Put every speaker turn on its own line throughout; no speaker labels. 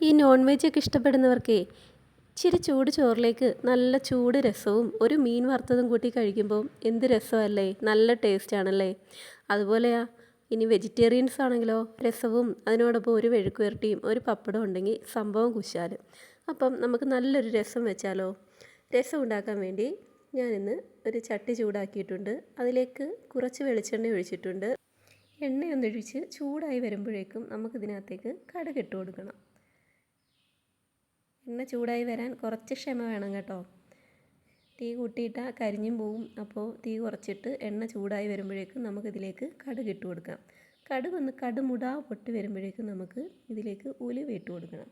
ഈ നോൺ വെജൊക്കെ ഇഷ്ടപ്പെടുന്നവർക്കേ ഇച്ചിരി ചൂട് ചോറിലേക്ക് നല്ല ചൂട് രസവും ഒരു മീൻ വറുത്തതും കൂട്ടി കഴിക്കുമ്പോൾ എന്ത് രസമല്ലേ? നല്ല ടേസ്റ്റാണല്ലേ അതുപോലെയാ ഇനി വെജിറ്റേറിയൻസ് ആണെങ്കിലോ രസവും അതിനോടൊപ്പം ഒരു വെഴുക്ക് വരട്ടിയും ഒരു പപ്പടം ഉണ്ടെങ്കിൽ സംഭവം കുശാൽ അപ്പം നമുക്ക് നല്ലൊരു രസം വെച്ചാലോ? രസം ഉണ്ടാക്കാൻ വേണ്ടി ഞാനിന്ന് ഒരു ചട്ടി ചൂടാക്കിയിട്ടുണ്ട്. അതിലേക്ക് കുറച്ച് വെളിച്ചെണ്ണ ഒഴിച്ചിട്ടുണ്ട്. എണ്ണയൊന്നൊഴിച്ച് ചൂടായി വരുമ്പോഴേക്കും നമുക്കിതിനകത്തേക്ക് കടുകിട്ട് കൊടുക്കണം. എണ്ണ ചൂടായി വരാൻ കുറച്ച് ക്ഷമ വേണം കേട്ടോ. തീ കൂട്ടിയിട്ടാൽ കരിഞ്ഞും പോവും. അപ്പോൾ തീ കുറച്ചിട്ട് എണ്ണ ചൂടായി വരുമ്പോഴേക്കും നമുക്കിതിലേക്ക് കടുക് ഇട്ട് കൊടുക്കാം. കടുക് ഒന്ന് കടുമുടാ പൊട്ടി വരുമ്പോഴേക്കും നമുക്ക് ഇതിലേക്ക് ഉലുവ ഇട്ട് കൊടുക്കണം.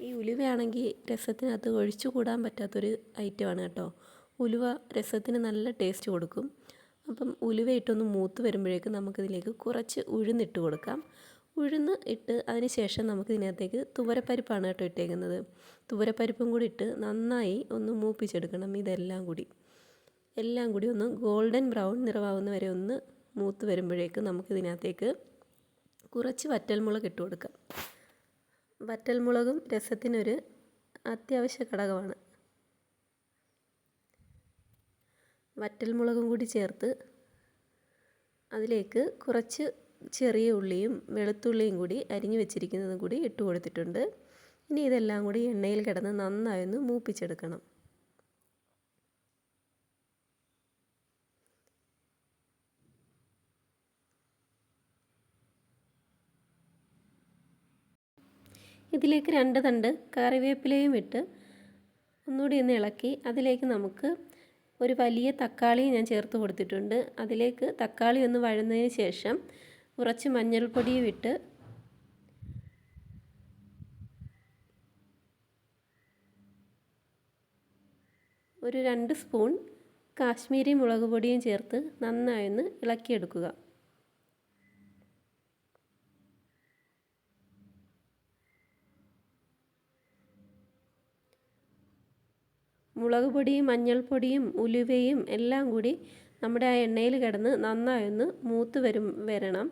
ഈ ഉലുവയാണെങ്കിൽ രസത്തിനകത്ത് ഒഴിച്ചു കൂടാൻ പറ്റാത്തൊരു ഐറ്റമാണ് കേട്ടോ. ഉലുവ രസത്തിന് നല്ല ടേസ്റ്റ് കൊടുക്കും. അപ്പം ഉലുവ ഇട്ടൊന്ന് മൂത്ത് വരുമ്പോഴേക്കും നമുക്കിതിലേക്ക് കുറച്ച് ഉഴുന്നിട്ട് കൊടുക്കാം. ഉഴുന്ന് ഇട്ട് അതിന് ശേഷം നമുക്ക് ഇതിനകത്തേക്ക് തുവരപ്പരിപ്പാണ് കേട്ടോ ഇട്ടേക്കുന്നത്. തുവരപ്പരിപ്പും കൂടി ഇട്ട് നന്നായി ഒന്ന് മൂപ്പിച്ചെടുക്കണം ഇതെല്ലാം കൂടി. എല്ലാം കൂടി ഒന്ന് ഗോൾഡൻ ബ്രൗൺ നിറവാകുന്ന വരെ ഒന്ന് മൂത്ത് വരുമ്പോഴേക്ക് നമുക്ക് ഇതിനകത്തേക്ക് കുറച്ച് വറ്റൽമുളക് ഇട്ട് കൊടുക്കാം. വറ്റൽമുളകും രസത്തിനൊരു അത്യാവശ്യ ഘടകമാണ്. വറ്റൽമുളകും കൂടി ചേർത്ത് അതിലേക്ക് കുറച്ച് ചെറിയ ഉള്ളിയും വെളുത്തുള്ളിയും കൂടി അരിഞ്ഞു വെച്ചിരിക്കുന്നതും കൂടി ഇട്ട് കൊടുത്തിട്ടുണ്ട്. ഇനി ഇതെല്ലാം കൂടി എണ്ണയിൽ കിടന്ന് നന്നായൊന്ന് മൂപ്പിച്ചെടുക്കണം. ഇതിലേക്ക് രണ്ട് തണ്ട് കറിവേപ്പിലയും ഇട്ട് ഒന്നുകൂടി ഒന്ന് ഇളക്കി അതിലേക്ക് നമുക്ക് ഒരു വലിയ തക്കാളി ഞാൻ ചേർത്ത് കൊടുത്തിട്ടുണ്ട്. അതിലേക്ക് തക്കാളി ഒന്ന് വഴുന്നതിന് ശേഷം കുറച്ച് മഞ്ഞൾപ്പൊടിയും ഇട്ട് ഒരു രണ്ട് സ്പൂൺ കാശ്മീരി മുളക് പൊടിയും ചേർത്ത് നന്നായി ഒന്ന് ഇളക്കിയെടുക്കുക. മുളക് പൊടിയും മഞ്ഞൾപ്പൊടിയും ഉലുവയും എല്ലാം കൂടി നമ്മുടെ ആ എണ്ണയിൽ കിടന്ന് നന്നായി ഒന്ന് മൂത്ത് വരും വരണം.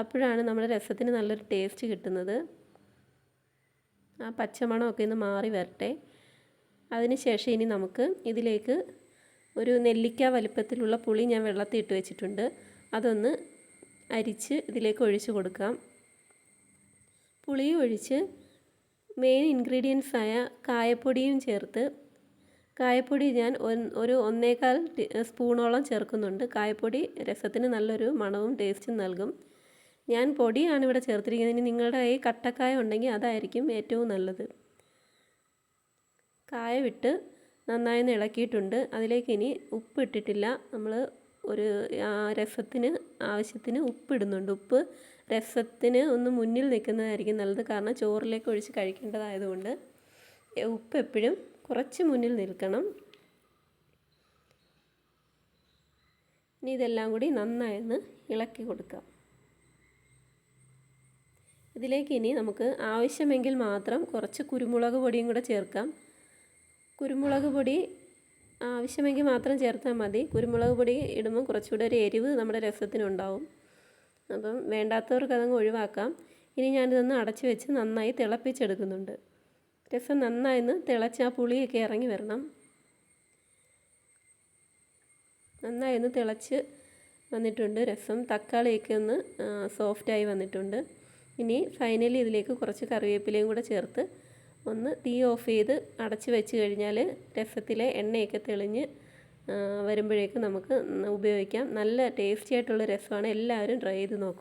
അപ്പോഴാണ് നമ്മുടെ രസത്തിന് നല്ലൊരു ടേസ്റ്റ് കിട്ടുന്നത്. ആ പച്ചമണമൊക്കെ ഒന്ന് മാറി വരട്ടെ. അതിനുശേഷം ഇനി നമുക്ക് ഇതിലേക്ക് ഒരു നെല്ലിക്ക വലിപ്പത്തിലുള്ള പുളി ഞാൻ വെള്ളത്തിൽ ഇട്ട് വെച്ചിട്ടുണ്ട്. അതൊന്ന് അരിച്ച് ഇതിലേക്ക് ഒഴിച്ചു കൊടുക്കാം. പുളി ഒഴിച്ച് മെയിൻ ഇൻഗ്രീഡിയൻസായ കായപ്പൊടിയും ചേർത്ത് കായപ്പൊടി ഞാൻ ഒരു ഒന്നേകാൽ സ്പൂണോളം ചേർക്കുന്നുണ്ട്. കായപ്പൊടി രസത്തിന് നല്ലൊരു മണവും ടേസ്റ്റും നൽകും. ഞാൻ പൊടിയാണ് ഇവിടെ ചേർത്തിരിക്കുന്നത്. ഇനി നിങ്ങളുടെ കയ്യിൽ കട്ടക്കായ ഉണ്ടെങ്കിൽ അതായിരിക്കും ഏറ്റവും നല്ലത്. കായ വിട്ട് നന്നായി ഇളക്കിയിട്ടുണ്ട്. അതിലേക്ക് ഇനി ഉപ്പ് ഇട്ടിട്ടില്ല. നമ്മൾ ഒരു രസത്തിന് ആവശ്യത്തിന് ഉപ്പ് ഇടുന്നുണ്ട്. ഉപ്പ് രസത്തിന് ഒന്ന് മുന്നിൽ നിൽക്കുന്നതായിരിക്കും നല്ലത്. കാരണം ചോറിലേക്ക് ഒഴിച്ച് കഴിക്കേണ്ടതായതുകൊണ്ട്. ഉപ്പ് എപ്പോഴും കുറച്ച് മുന്നിൽ നിൽക്കണം. ഇനി ഇതെല്ലാം കൂടി നന്നായി ഒന്ന് ഇളക്കി കൊടുക്കാം. ഇതിലേക്ക് ഇനി നമുക്ക് ആവശ്യമെങ്കിൽ മാത്രം കുറച്ച് കുരുമുളക് പൊടിയും കൂടെ ചേർക്കാം. കുരുമുളക് പൊടി ആവശ്യമെങ്കിൽ മാത്രം ചേർത്താൽ മതി. കുരുമുളക് പൊടി ഇടുമ്പോൾ കുറച്ചുകൂടെ ഒരു എരിവ് നമ്മുടെ രസത്തിനുണ്ടാവും അപ്പം വേണ്ടാത്തവർക്ക് അതങ്ങ് ഒഴിവാക്കാം. ഇനി ഞാനിതൊന്ന് അടച്ചു വെച്ച് നന്നായി തിളപ്പിച്ചെടുക്കുന്നുണ്ട്. രസം നന്നായി ഒന്ന് തിളച്ച് ആ പുളിയൊക്കെ ഇറങ്ങി വരണം. നന്നായി ഒന്ന് തിളച്ച് വന്നിട്ടുണ്ട് രസം. തക്കാളിയൊക്കെ ഒന്ന് സോഫ്റ്റായി വന്നിട്ടുണ്ട്. ഇനി ഫൈനലി ഇതിലേക്ക് കുറച്ച് കറിവേപ്പിലയും കൂടെ ചേർത്ത് ഒന്ന് തീ ഓഫ് ചെയ്ത് അടച്ച് വെച്ച് കഴിഞ്ഞാൽ രസത്തിലെ എണ്ണയൊക്കെ തെളിഞ്ഞ് വരുമ്പോഴേക്കും നമുക്ക് ഉപയോഗിക്കാം. നല്ല ടേസ്റ്റി ആയിട്ടുള്ള രസമാണ്. എല്ലാവരും ട്രൈ ചെയ്ത് നോക്കും.